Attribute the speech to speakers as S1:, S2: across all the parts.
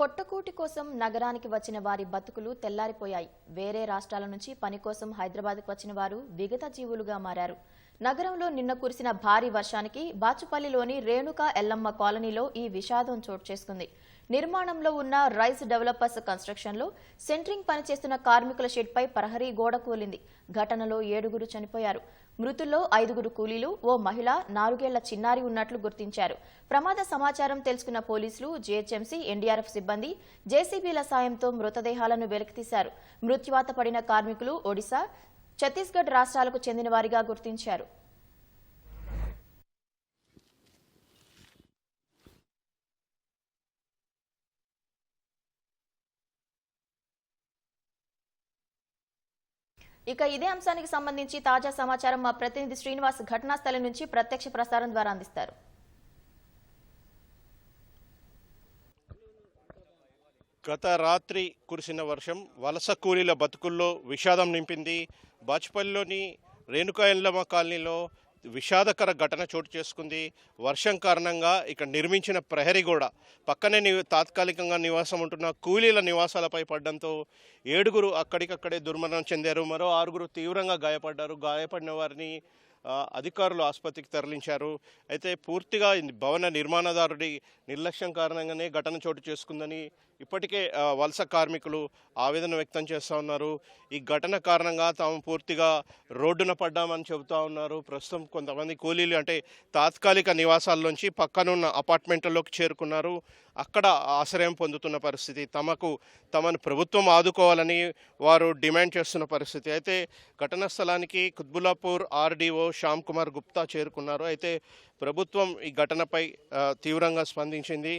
S1: పొట్టకూటి కోసం నగరానికి వచ్చిన వారి బతుకులు తెల్లారిపోయాయి. వేరే రాష్ట్రాల నుంచి పని కోసం హైదరాబాద్కు వచ్చిన వారు విగత జీవులుగా మారారు. నగరంలో నిన్న కురిసిన భారీ వర్షానికి బాచుపల్లిలోని రేణుకా ఎల్లమ్మ కాలనీలో ఈ విషాదం చోటు చేసుకుంది. నిర్మాణంలో ఉన్న రైస్ డెవలపర్స్ కన్స్ట్రక్షన్లో సెంట్రింగ్ పనిచేస్తున్న కార్మికుల షెడ్పై ప్రహరీ గోడ కూలింది. ఘటనలో ఏడుగురు చనిపోయారు. మృతుల్లో ఐదుగురు కూలీలు ఓ మహిళ నాలుగేళ్ళ చిన్నారి ఉన్నట్లు గుర్తించారు. ప్రమాద సమాచారం తెలుసుకున్న పోలీసులు జీహెచ్ఎంసీ ఎన్డీఆర్ఎఫ్ సిబ్బంది జేసీబీల సాయంతో మృతదేహాలను వెలికితీశారు. మృత్యువాత పడిన కార్మికులు ఒడిశా ఛత్తీస్గఢ్ రాష్ట్రాలకు చెందిన వారిగా గుర్తించారు. ఇక ఇదే అంశానికి సంబంధించి తాజా సమాచారం మా ప్రతినిధి శ్రీనివాస్ ఘటనా స్థలం నుంచి ప్రత్యక్ష ప్రసారం ద్వారా అందిస్తారు.
S2: గత రాత్రి కురిసిన వర్షం వలస కూలీల బతుకుల్లో విషాదం నింపింది. బాచుపల్లిలోని రేణుకా ఎల్లమ్మ కాలనీలో విషాదకర ఘటన చోటు చేసుకుంది. వర్షం కారణంగా ఇక్కడ నిర్మించిన ప్రహరీ గోడ పక్కనే ని తాత్కాలికంగా నివాసం ఉంటున్న కూలీల నివాసాలపై పడడంతో ఏడుగురు అక్కడికక్కడే దుర్మరణం చెందారు. మరో ఆరుగురు తీవ్రంగా గాయపడ్డారు. గాయపడిన వారిని అధికారులు ఆసుపత్రికి తరలించారు. అయితే పూర్తిగా భవన నిర్మాణదారుడి నిర్లక్ష్యం కారణంగానే ఘటన చోటు చేసుకుందని ఇప్పటికే వలస కార్మికులు ఆవేదన వ్యక్తం చేస్తూ ఉన్నారు. ఈ ఘటన కారణంగా తాము పూర్తిగా రోడ్డున పడ్డామని చెబుతూ ఉన్నారు. ప్రస్తుతం కొంతమంది కూలీలు అంటే తాత్కాలిక నివాసాల్లోంచి పక్కనున్న అపార్ట్మెంట్లలోకి చేరుకున్నారు. అక్కడ ఆశ్రయం పొందుతున్న పరిస్థితి తమకు తమను ప్రభుత్వం ఆదుకోవాలని వారు డిమాండ్ చేస్తున్న పరిస్థితి. అయితే ఘటనా స్థలానికి కుత్బులాపూర్ ఆర్డీఓ శ్యామ్ కుమార్ గుప్తా చేరుకున్నారు. అయితే ప్రభుత్వం ఈ ఘటనపై తీవ్రంగా స్పందించింది.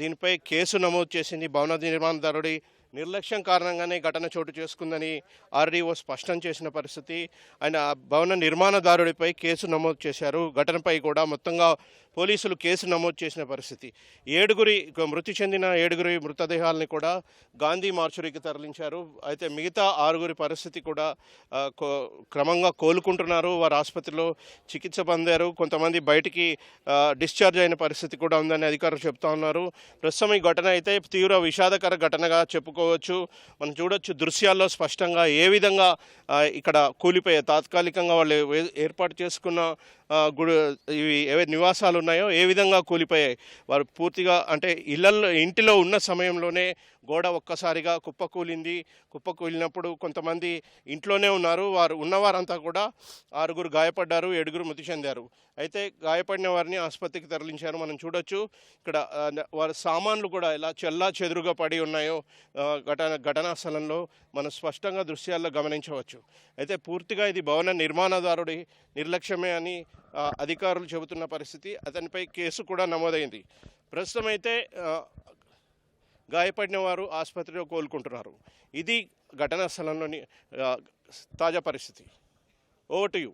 S2: దీనిపై కేసు నమోదు చేసింది భవన నిర్మాణదారుడి నిర్లక్ష్యం కారణంగానే ఘటన చోటు చేసుకుందని ఆర్డీఓ స్పష్టం చేసిన పరిస్థితి. ఆయన భవన నిర్మాణదారుడిపై కేసు నమోదు చేశారు. ఘటనపై కూడా మొత్తంగా పోలీసులు కేసు నమోదు చేసిన పరిస్థితి. ఏడుగురి మృతి చెందిన ఏడుగురి మృతదేహాలని కూడా గాంధీ మార్చురీకి తరలించారు. అయితే మిగతా ఆరుగురి పరిస్థితి కూడా కో- క్రమంగా కోలుకుంటున్నారు. వారు ఆసుపత్రిలో చికిత్స పొందారు. కొంతమంది బయటికి డిశ్చార్జ్ అయిన పరిస్థితి కూడా ఉందని అధికారులు చెప్తా ఉన్నారు. ప్రస్తుతం ఈ ఘటన అయితే తీవ్ర విషాదకర ఘటనగా చెప్పుకోవచ్చు. మనం చూడొచ్చు దృశ్యాల్లో స్పష్టంగా ఏ విధంగా ఇక్కడ కూలిపోయే తాత్కాలికంగా వాళ్ళు ఏ- ఏర్పాటు చేసుకున్న గుడి ఇవి ఏవే నివాసాలు ఉన్నాయో ఏ విధంగా కూలిపోయాయి. వారు పూర్తిగా అంటే ఇళ్ళలో ఇంటిలో ఉన్న సమయంలోనే గోడ ఒక్కసారిగా కుప్పకూలింది. కుప్పకూలినప్పుడు కొంతమంది ఇంట్లోనే ఉన్నారు. వారు ఉన్నవారంతా కూడా ఆరుగురు గాయపడ్డారు ఏడుగురు మృతి చెందారు. అయితే గాయపడిన వారిని ఆసుపత్రికి తరలించారు. మనం చూడొచ్చు ఇక్కడ వారి సామాన్లు కూడా ఎలా చెల్లా చెదురుగా పడి ఉన్నాయో ఘటన ఘటనా స్థలంలో మనం స్పష్టంగా దృశ్యాల్లో గమనించవచ్చు. అయితే పూర్తిగా ఇది భవన నిర్మాణదారుడి నిర్లక్ష్యమే అని అధికారులు చెబుతున్న పరిస్థితి. అతనిపై కేసు కూడా నమోదైంది. ప్రస్తుతం అయితే గాయపడిన వారు ఆసుపత్రిలో కోలుకుంటున్నారు. ఇది ఘటనా స్థలంలోని తాజా పరిస్థితి. Over to you.